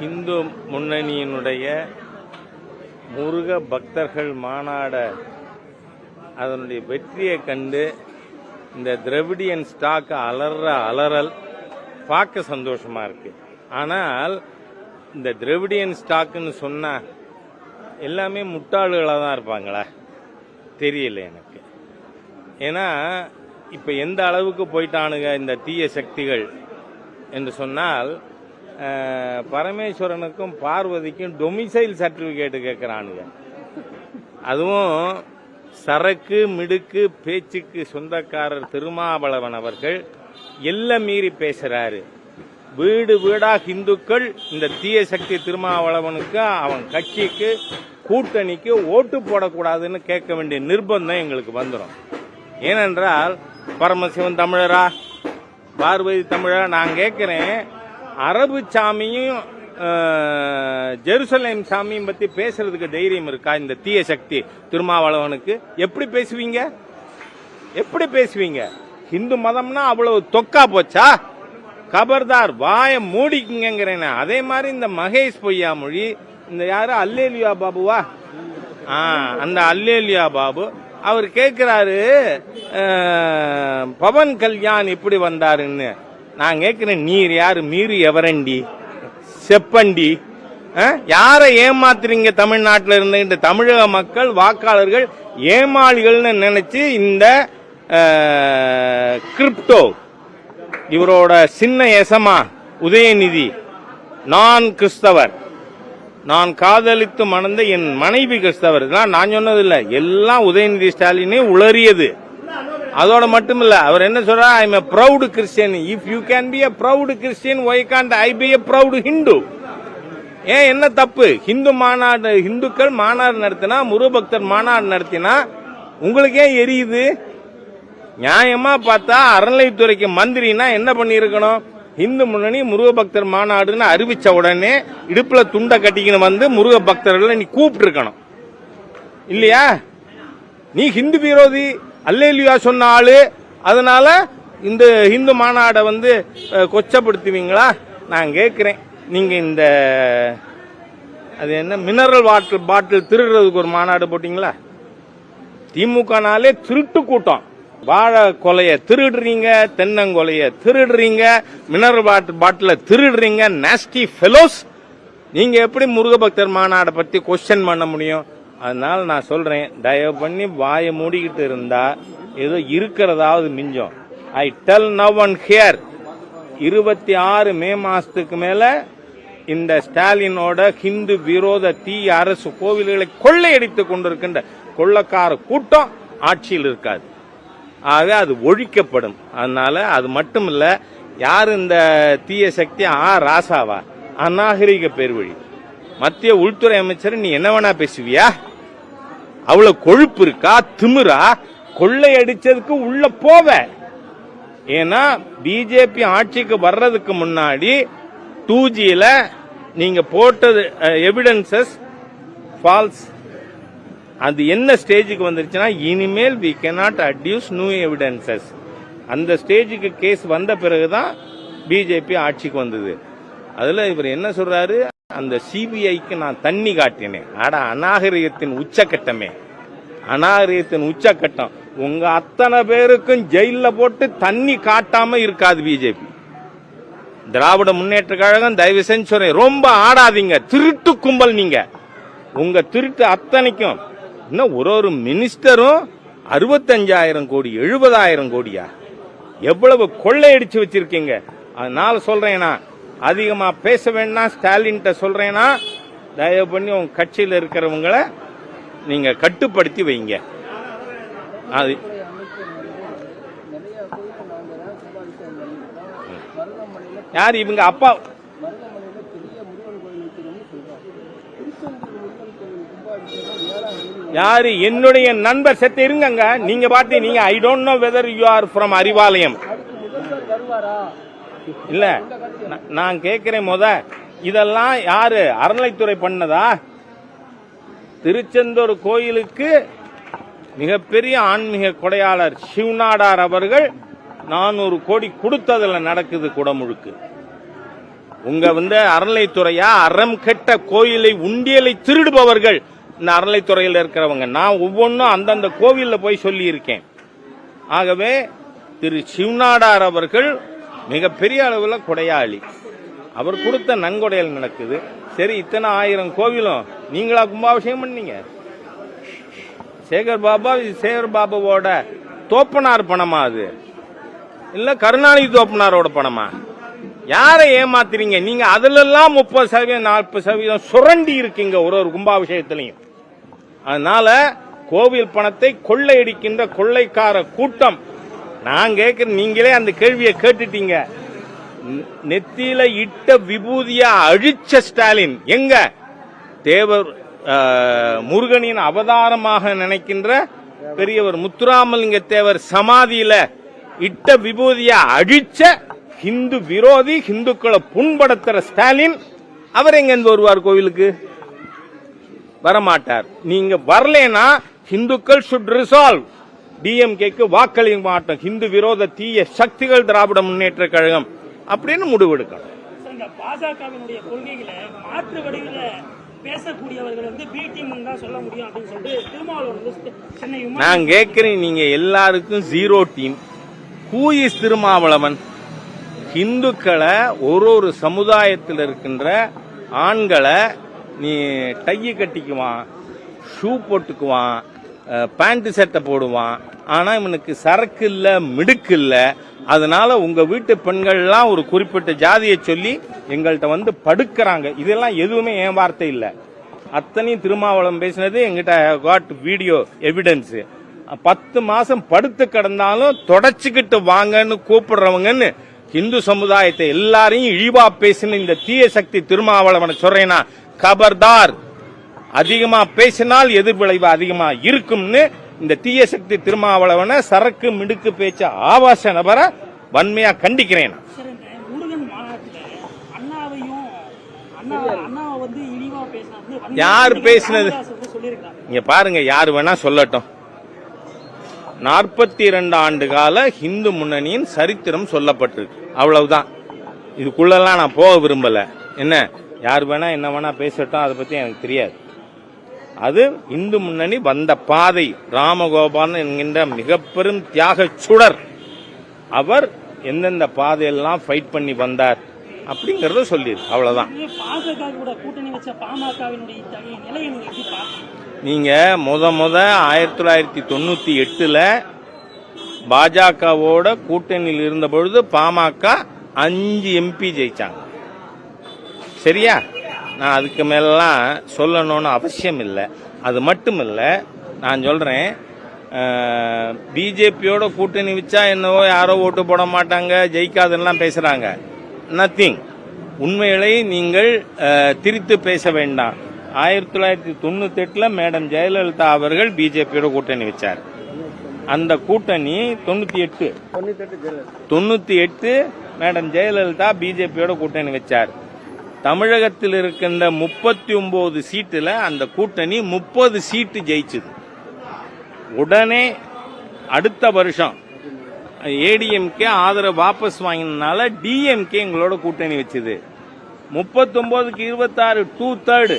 இந்து முன்னணியினுடைய முருக பக்தர்கள் மாநாட அதனுடைய வெற்றியை கண்டு இந்த திரவிடியன் ஸ்டாக் அலற அலறல் பார்க்க சந்தோஷமா இருக்கு. ஆனால் இந்த திரவிடியன் ஸ்டாக்குன்னு சொன்னா எல்லாமே முட்டாளுகளாக தான் இருப்பாங்களா? தெரியல எனக்கு. ஏன்னா இப்போ எந்த அளவுக்கு போயிட்டானுங்க இந்த தீய சக்திகள்? என்று சொன்னால் பரமேஸ்வரனுக்கும் பார்வதிக்கும் டொமிசைல் சர்டிபிகேட் கேட்குறானுங்க அதுவும் சரக்கு மிடுக்கு பேச்சுக்கு சொந்தக்காரர் திருமாவளவன் அவர்கள் எல்லாம் மீறி பேசுறாரு. வீடு வீடா இந்துக்கள் இந்த தீய சக்தி திருமாவளவனுக்கு அவன் கட்சிக்கு கூட்டணிக்கு ஓட்டு போடக்கூடாதுன்னு கேட்க வேண்டிய நிர்பந்தம் எங்களுக்கு வந்துடும் ஏனென்றால் பரமசிவன் தமிழரா? பார்வதி தமிழரா? நான் கேட்குறேன் அரபு சாமியும் ஜெருசலேம் சாமியும் பத்தி பேசுறதுக்கு தைரியம் இருக்கா? இந்த தீய சக்தி திருமாவளவனுக்கு? எப்படி பேசுவீங்க? எப்படி பேசுவீங்க? இந்து மதம்னா அவ்வளவு தொக்கா போச்சா? கபர்தார் வாய மூடிக்குங்கிறேன் அதே மாதிரி இந்த மகேஷ் பொய்யாமொழி இந்த யாரு? அல்லேலியா பாபுவா? ஆ அந்த அல்லேலியா பாபு. அவர் கேட்கிறாரு பவன் கல்யாண் இப்படி வந்தாருன்னு. நான் கேட்குறேன் நீர் யார்? மீறி எவரண்டி? செப்பண்டி. யாரை ஏமாத்துறீங்க தமிழ்நாட்டில் இருந்துகிட்டு தமிழக மக்கள் வாக்காளர்கள் ஏமாளிகள்னு நினைச்சு இந்த கிரிப்டோ இவரோட சின்ன எசமா உதயநிதி நான் கிறிஸ்தவர். நான் காதலித்து மணந்த என் மனைவி கிறிஸ்தவர். தான் நான் சொன்னது இல்ல எல்லாம் உதயநிதி ஸ்டாலினே உளறியது. அதோட மட்டும் இல்ல அவர் என்ன சொல்றா I am proud Christian if you can be a proud Christian why can't I be a proud Hindu ஏன்? என்ன தப்பு? ஹிந்து மாநாடு ஹிந்துக்கள் மாநாடு நடத்தினா முருகபக்தர் மாநாடு நடத்தினா உங்களுக்கு ஏன் எரியுது. நியாயமா பார்த்தா அறநிலைத்துறைக்கு மந்திரினா என்ன பண்ணியிருக்கணும்? இந்து முன்னணி முருக பக்தர் மாநாடுன்னு அறிவிச்ச உடனே இடுப்புல துண்டை கட்டிக்கின்னு வந்து முருக பக்தர்களை நீ கூப்பிட்டு இருக்கணும் இல்லையா? நீ ஹிந்து விரோதி. அல்லேலியா சொன்ன ஆளு அதனால இந்த ஹிந்து மாநாடை வந்து கொச்சப்படுத்துவீங்களா? நான் கேட்குறேன். நீங்கள் இந்த அது என்ன மினரல் வாட்டர் பாட்டில் திருடுறதுக்கு ஒரு மாநாடு போட்டிங்களா? திமுகனாலே திருட்டு கூட்டம். வாழை கொலைய திருடுறீங்க தென்னங்கொலைய திருடுறீங்க மினரல் வாட்டர் பாட்டில திருடுறீங்க நாஸ்டி ஃபெலோஸ் நீங்கள் எப்படி முருகபக்தர் மாநாடை பற்றி கொஸ்டின் பண்ண முடியும்? அதனால நான் சொல்றேன் தயவு பண்ணி வாயை மூடிக்கிட்டு இருந்தா ஏதோ இருக்கிறதாவது மிஞ்சம். I tell now and here இருபத்தி ஆறு மே மாசத்துக்கு மேல இந்த ஸ்டாலினோட ஹிந்து விரோத தீய அரசு கோவில்களை கொள்ளையடித்துக் கொண்டிருக்கின்ற கொள்ளக்கார கூட்டம் ஆட்சியில் இருக்காது. ஆக அது ஒழிக்கப்படும். அதனால அது மட்டும் இல்ல யார் இந்த தீய சக்தி? ஆ ராசாவா. அநாகரிக பேர் வழி மத்திய உள்துறை அமைச்சர் நீ என்ன வேணா பேசுவியா? அவ்வளவு கொழுப்பு இருக்கா? திமிரா? கொள்ளையடிச்சதுக்கு உள்ள போவ. ஏன்னா பிஜேபி ஆட்சிக்கு வர்றதுக்கு முன்னாடி டூ ஜியில நீங்க போட்டது எவிடன்சஸ் ஃபால்ஸ் அது என்ன ஸ்டேஜுக்கு வந்துருச்சுன்னா இனிமேல் we cannot adduce new evidences அந்த ஸ்டேஜுக்கு கேஸ் வந்த பிறகுதான் பிஜேபி ஆட்சிக்கு வந்தது. அதுல இவர் என்ன சொல்றாரு? அந்த சிபிஐக்கு நான் தண்ணி காட்டினேன். ஆடா அநாகரிகத்தின் உச்சக்கட்டமே. அநாகரிகத்தின் உச்சக்கட்டம். உங்க அத்தனை பேருக்கும் ஜெயில போட்டு தண்ணி காட்டாம இருக்காது பிஜேபி திராவிட முன்னேற்ற கழகம் தயவு செஞ்சு சொல்றேன் ரொம்ப ஆடாதீங்க திருட்டு கும்பல் நீங்க. உங்க திருட்டு அத்தனைக்கும். இன்னும் ஒரு ஒரு மினிஸ்டரும் அறுபத்தஞ்சாயிரம் கோடி எழுபதாயிரம் கோடியா? எவ்வளவு கொள்ளையடிச்சு வச்சிருக்கீங்க? அதனால சொல்றேன்னா அதிகமாக பேச வேண்டாம் ஸ்டாலின்கிட்ட சொல்கிறேன்னா தயவு பண்ணி உங்கள் கட்சியில் இருக்கிறவங்களை நீங்கள் கட்டுப்படுத்தி வைங்க. அது. யார் இவங்க அப்பா? யாரு? என்னுடைய நண்பர். செத்து இருங்க நீங்க பாட்டு நீங்க I don't know whether you are from Arivalayam. இல்ல நான் கேட்கிறேன் முத. இதெல்லாம் யாரு? அறநிலைத்துறை பண்ணதா? திருச்செந்தூர் கோயிலுக்கு மிகப்பெரிய ஆன்மீக கொடையாளர் சிவநாடார் அவர்கள் நானூறு கோடி கொடுத்ததுல நடக்குது குடமுழுக்கு உங்க வந்து அறநிலைத்துறையா அறம் கெட்ட கோயிலை உண்டியலை திருடுபவர்கள் இந்த அறநிலைத்துறையில் இருக்கிறவங்க. நான் ஒவ்வொன்றும் அந்தந்த கோவிலில் போய் சொல்லியிருக்கேன். ஆகவே திரு சிவநாடார் அவர்கள் மிகப்பெரிய அளவில் கொடையாளி. அவர் கொடுத்த நன்கொடையல் நடக்குது. சரி இத்தனை ஆயிரம் கோவிலும் நீங்களா கும்பாபிஷேகம் பண்ணீங்க? சேகர் பாபா சேகர் பாபாவோட தோப்பனார் பணமா அது? இல்ல கருணாநிதி தோப்பனாரோட பணமா? யாரை ஏமாத்துறீங்க? நீங்க அதுல எல்லாம் முப்பது சதவீதம் நாற்பது சதவீதம் சுரண்டி இருக்கீங்க ஒரு ஒரு கும்பாபிஷேகத்திலையும். அதனால கோவில் பணத்தை கொள்ளையடிக்கின்ற கொள்ளைக்கார கூட்டம் நான் கேட்குற நீங்களே அந்த கேள்வியை கேட்டுட்டீங்க. நெ- நெத்தியில இட்ட விபூதிய அழிச்ச ஸ்டாலின் எங்க? தேவர் முருகனின் அவதாரமாக நினைக்கின்ற பெரியவர் முத்துராமலிங்க தேவர் சமாதியில இட்ட விபூதிய அழிச்ச ஹிந்து விரோதி ஹிந்துக்களை புண்படுத்துற ஸ்டாலின் அவர் எங்க இருந்து வருவார் கோவிலுக்கு? வரமாட்டார். நீங்க வரலேனா ஹிந்துக்கள் சுட் ரிசால்வ் டிஎம்கேக்கு வாக்களிக்க மாட்டோம் ஹிந்து விரோத தீய சக்திகள் திராவிட முன்னேற்ற கழகம் அப்படின்னு முடிவெடுக்கணும். பாஜகவினுடைய கொள்கைகளை மாற்று வடிவில் பேசக்கூடியவர்கள் வந்து பி டீம் தான் சொல்ல முடியும் அப்படின்னு சொல்லிட்டு திருமாவளவன் வந்து சென்னை நான் கேட்கிறேன் நீங்க எல்லாருக்கும் zero team who is Thirumavalavan? இந்துக்களை ஒரு ஒரு சமுதாயத்தில் இருக்கின்ற ஆண்களை நீ டையை கட்டிக்குவான் ஷூ போட்டுக்குவான் பேண்ட் சட்டை போடுவான். ஆனால் இவனுக்கு சரக்கு இல்லை மிடுக்கு இல்லை. அதனால உங்கள் வீட்டு பெண்கள்லாம் ஒரு குறிப்பிட்ட ஜாதியை சொல்லி எங்கள்கிட்ட வந்து படுக்கிறாங்க. இதெல்லாம் எதுவுமே என் வார்த்தை இல்லை. அத்தனையும் திருமாவளம் பேசினது எங்கிட்ட காட் வீடியோ எவிடன்ஸு பத்து மாசம் படுத்து கிடந்தாலும் தொடச்சிக்கிட்டு வாங்கன்னு கூப்பிடுறவங்கன்னு இந்து சமுதாயத்தை எல்லாரையும் இழிவா பேசின இந்த தீய சக்தி திருமாவளவனை சொல்றேன்னா கபர்தார். அதிகமா பேசினால் எதிர்விளைவு அதிகமா இருக்கும்னு இந்த தீய சக்தி திருமாவளவனை சரக்கு மிடுக்கு பேச்ச ஆபாச நபரை வன்மையா கண்டிக்கிறேன். யார் பேசினது? இங்க பாருங்க யார் வேணா சொல்லட்டும். நாற்பத்தி இரண்டு ஆண்டு கால இந்து முன்னணியின் சரித்திரம் சொல்லப்பட்டிருக்கு. அவ்வளவுதான். இதுக்குள்ளெல்லாம் நான் போக விரும்பல. என்ன? யார் வேணா என்ன வேணா பேசட்டும் அதை பத்தி எனக்கு தெரியாது. அது இந்து முன்னணி வந்த பாதை. ராமகோபாலன் என்கின்ற மிக பெரும் தியாக சுடர். அவர் எந்தெந்த பாதையெல்லாம் ஃபைட் பண்ணி வந்தார் அப்படிங்கறத சொல்லியிருக்கு அவ்வளவுதான். நீங்க முத முத ஆயிரத்தி தொள்ளாயிரத்தி தொண்ணூத்தி எட்டுல பாஜகவோட கூட்டணியில் இருந்த பொழுது பாமக அஞ்சு எம்பி ஜெயிச்சாங்க. சரியா? நான் அதுக்கு மேலாம் சொல்லணும்னு அவசியம் இல்லை அது மட்டும் இல்லை நான் சொல்றேன் பிஜேபியோட கூட்டணி வச்சா என்னவோ யாரோ ஓட்டு போட மாட்டாங்க ஜெயிக்காதுன்னெலாம் பேசுறாங்க. நத்திங் உண்மைகளை நீங்கள் திரித்து பேச வேண்டாம். ஆயிரத்தி தொள்ளாயிரத்தி தொண்ணூத்தி எட்டுல மேடம் ஜெயலலிதா அவர்கள் பிஜேபியோட கூட்டணி வச்சார். அந்த கூட்டணி தொண்ணூத்தி எட்டு தொண்ணூத்தி எட்டு மேடம் ஜெயலலிதா பிஜேபியோட கூட்டணி வச்சார். தமிழகத்தில் இருக்கின்ற முப்பத்தி ஒன்பது சீட்டில் அந்த கூட்டணி முப்பது சீட்டு ஜெயிச்சது. உடனே அடுத்த வருஷம் ஏடிஎம்கே ஆதரவு வாபஸ் வாங்கினதுனால டிஎம்கே எங்களோட கூட்டணி வச்சுது. முப்பத்தொன்பதுக்கு இருபத்தாறு டூ தேர்டு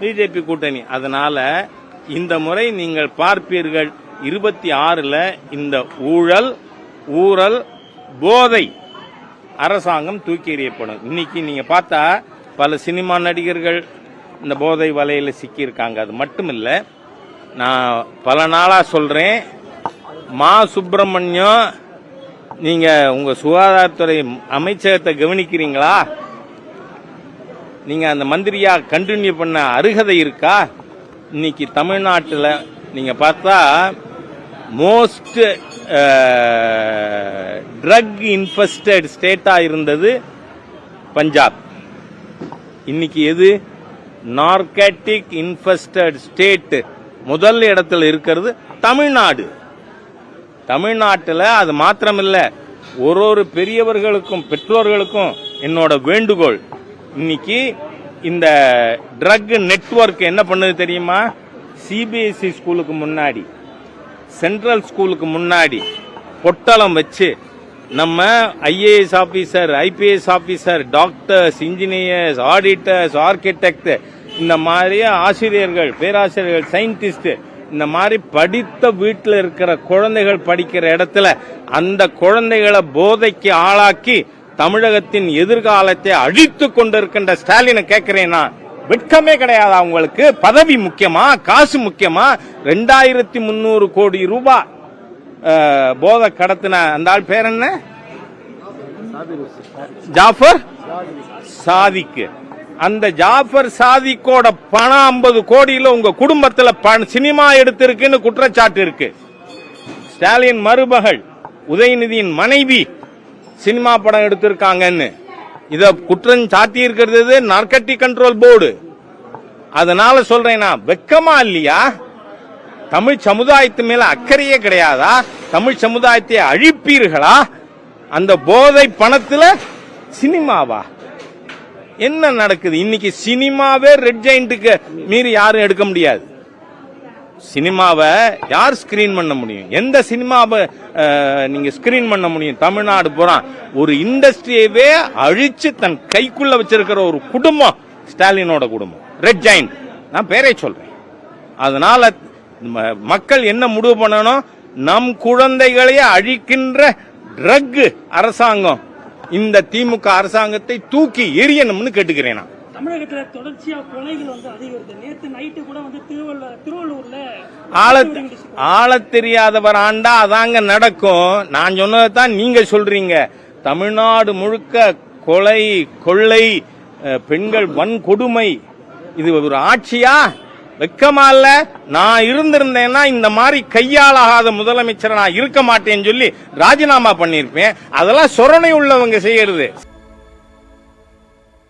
பிஜேபி கூட்டணி. அதனால இந்த முறை நீங்கள் பார்ப்பீர்கள் இருபத்தி ஆறில் இந்த ஊழல் ஊழல் போதை அரசாங்கம் தூக்கி எறியப்படும். இன்னைக்கு நீங்க பார்த்தா பல சினிமா நடிகர்கள் இந்த போதை வலையில சிக்கியிருக்காங்க. அது மட்டும் இல்லை நான் பல நாளாக சொல்றேன் மா சுப்பிரமணியம் நீங்க உங்க சுகாதாரத்துறை அமைச்சகத்தை கவனிக்கிறீங்களா? நீங்க அந்த மந்திரியா கண்டினியூ பண்ண அருகதை இருக்கா? இன்னைக்கு தமிழ்நாட்டில் நீங்க பார்த்தா மோஸ்ட் ட்ரக் இன்ஃபெஸ்டட் ஸ்டேட்டாக இருந்தது பஞ்சாப். இன்னைக்கு எது? நார்கட்டிக் இன்ஃபெஸ்டட் ஸ்டேட் முதல் இடத்துல இருக்கிறது தமிழ்நாடு. தமிழ்நாட்டில் அது மாத்திரமில்லை ஒரு ஒரு பெரியவர்களுக்கும் பெற்றோர்களுக்கும் என்னோட வேண்டுகோள். இன்னைக்கு இந்த ட்ரக் நெட்வொர்க் என்ன பண்ணுது தெரியுமா? சிபிஎஸ்சி ஸ்கூலுக்கு முன்னாடி. சென்ட்ரல் ஸ்கூலுக்கு முன்னாடி பொட்டலம் வச்சு நம்ம IAS officer IPS officer doctors engineers auditors architect இந்த மாதிரி ஆசிரியர்கள் பேராசிரியர்கள் சயின்டிஸ்ட் இந்த மாதிரி படித்த வீட்டில் இருக்கிற குழந்தைகள் படிக்கிற இடத்துல அந்த குழந்தைகளை போதைக்கு ஆளாக்கி தமிழகத்தின் எதிர்காலத்தை அழித்து கொண்டிருக்கின்ற ஸ்டாலினை கேட்கிறேன்னா வெட்கமே கிடையாது அவங்களுக்கு. பதவி முக்கியமா காசு முக்கியமா. ரெண்டாயிரத்தி முந்நூறு கோடி ரூபாய் போதை கடத்தின அந்த ஆள் பேர் என்ன? ஜாஃபர்? சாதிக்கு. அந்த ஜாஃபர் சாதிக்கோட பணம் ஐம்பது கோடியில உங்க குடும்பத்துல சினிமா எடுத்திருக்குன்னு குற்றச்சாட்டு இருக்கு. ஸ்டாலின் மருமகள் உதயநிதியின் மனைவி சினிமா படம் எடுத்திருக்காங்கன்னு. இதை குற்றம் சாத்தி இருக்கிறது நார்கட்டிக் கண்ட்ரோல் போர்டு அதனால சொல்றேனா வெக்கமா இல்லையா? தமிழ் சமுதாயத்து மேல அக்கறையே கிடையாதா? தமிழ் சமுதாயத்தை அழிப்பீர்களா? அந்த போதை பணத்துல சினிமாவா? என்ன நடக்குது? இன்னைக்கு சினிமாவே ரெட் ஜெயிண்ட்டுக்கு மீறி யாரும் எடுக்க முடியாது. சினிமாவை யார் ஸ்கிரீன் பண்ண முடியும்? எந்த சினிமாவை நீங்கள் நீங்க ஸ்கிரீன் பண்ண முடியும்? தமிழ்நாடு பூரா. ஒரு இண்டஸ்ட்ரியவே அழிச்சு தன் கைக்குள்ள வச்சிருக்கிற ஒரு குடும்பம் ஸ்டாலினோட குடும்பம். ரெட் ஜாயின் நான் பேரை சொல்றேன். அதனால ம- மக்கள் என்ன முடிவு பண்ணணும்? நம் குழந்தைகளையே அழிக்கின்ற ட்ரக் அரசாங்கம். இந்த திமுக அரசாங்கத்தை தூக்கி எரியணும்னு கேட்டுக்கிறேன் நான். தமிழகத்துல தொடர்ச்சியா கொலைகள் வந்து அதிகரித்து நேத்து நைட்டு கூட வந்து திருவள்ளூர் திருவள்ளூர்ல ஆள தெரியாதவர் ஆண்டா அதாங்க நடக்கும். நான் சொன்னதை தான் நீங்க சொல்றீங்க. தமிழ்நாடு முழுக்க கொலை கொள்ளை பெண்கள் வன்கொடுமை இது ஒரு ஆட்சியா? வெக்கமா இல்ல? நான் இருந்திருந்தேன்னா இந்த மாதிரி கையாளாகாத முதலமைச்சர் நான் இருக்க மாட்டேன்னு சொல்லி ராஜினாமா பண்ணிருப்பேன் அதெல்லாம் சொரணை உள்ளவங்க செய்யறது.